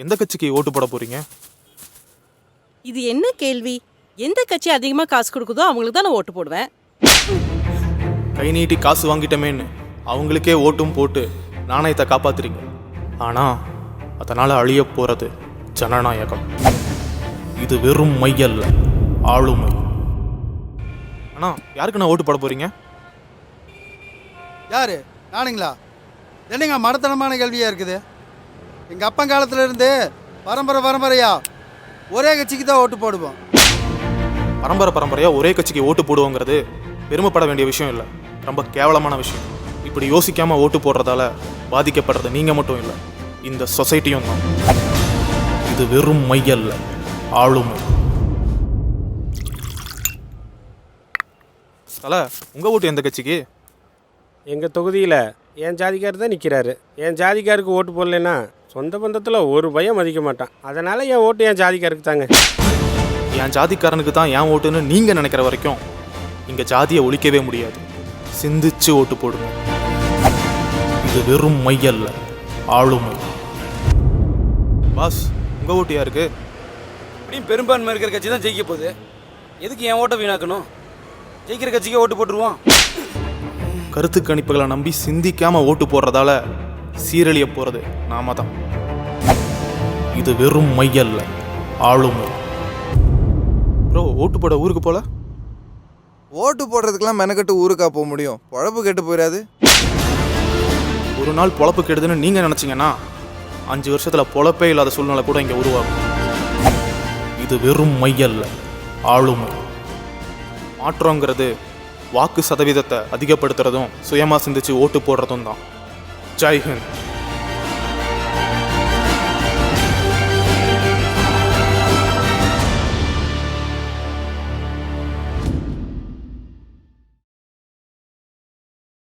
எந்த கட்சிக்கு ஓட்டு போட போறீங்க? இது என்ன கேள்வி? எந்த கட்சி அதிகமா காசு கொடுக்குதோ அவங்களுக்கு தான் நான் ஓட்டு போடுவேன். கை நீட்டி காசு வாங்கிட்டமேன்னு அவங்களுக்கே ஓட்டும் போட்டு நாணயத்தை காப்பாத்துறீங்க. ஆனா அதனால அழிய போறது ஜனநாயகம். இது வெறும் மை அல்ல ஆளுமை. அண்ணா யாருக்கு நான் ஓட்டு போட போறீங்க? யாரு? நானுங்களா? என்னங்க மடத்தனமான கேள்வியாக இருக்குது? எங்கள் அப்பன் காலத்துல இருந்து பரம்பரை பரம்பரையா ஒரே கட்சிக்கு தான் ஓட்டு போடுவோம். பரம்பரை பரம்பரையா ஒரே கட்சிக்கு ஓட்டு போடுவோங்கிறது பெருமைப்பட வேண்டிய விஷயம் இல்லை. ரொம்ப கேவலமான விஷயம். இப்படி யோசிக்காம ஓட்டு போடுறதால பாதிக்கப்படுறது நீங்க மட்டும் இல்லை. இந்த சொசைட்டியும் தான். இது வெறும் மை அல்ல ஆளுமை தல உங்க ஓட்டு எந்த கட்சிக்கு? எங்கள் தொகுதியில் என் ஜாதிக்கார் தான் நிற்கிறாரு என் ஜாதிக்காருக்கு ஓட்டு போடலைன்னா சொந்த பந்தத்தில் ஒரு பயம் மதிக்க மாட்டான். அதனால் என் ஓட்டு என் ஜாதிக்காருக்கு தாங்க. என் ஜாதிக்காரனுக்கு தான் என் ஓட்டுன்னு நீங்க நினைக்கிற வரைக்கும் இங்க ஜாதியை ஒழிக்கவே முடியாது. சிந்திச்சு ஓட்டு போடுங்க. இது வெறும் மை அல்ல ஆளுமை. பாஸ் உங்க ஓட்டு யாருக்கு? இப்படியும் பெரும்பான்மை இருக்கிற கட்சி தான் ஜெயிக்க போகுது. எதுக்கு என் ஓட்டை வீணாக்கணும்? ஜெயிக்கிற கட்சிக்கே ஓட்டு போட்டுருவோம். கருத்து கணிப்புகளை நம்பி சிந்திக்காம ஓட்டு போடுறதால சீரழிய போறது நாம தான். இது வெறும் மை அல்ல ஆளுமை ப்ரோ ஓட்டு போட ஊருக்கு போல? ஓட்டு போடுறதுக்கெல்லாம் மெனக்கட்டு ஊருக்கா போக முடியும். பொழப்பு கெட்டு போயிடாது ஒரு நாள் பொழப்பு கெடுதுன்னு நீங்க நினைச்சீங்கன்னா அஞ்சு வருஷத்துல பொழப்பே இல்லாத சூழ்நிலை கூட இங்க உருவாகும். இது வெறும் மை அல்ல ஆளுமை மாற்றங்கிறது வாக்கு சதவீதத்தை அதிகப்படுத்துறதும் சுயமா சிந்திச்சு ஓட்டு போடுறதும் தான். জয় হিন্দ।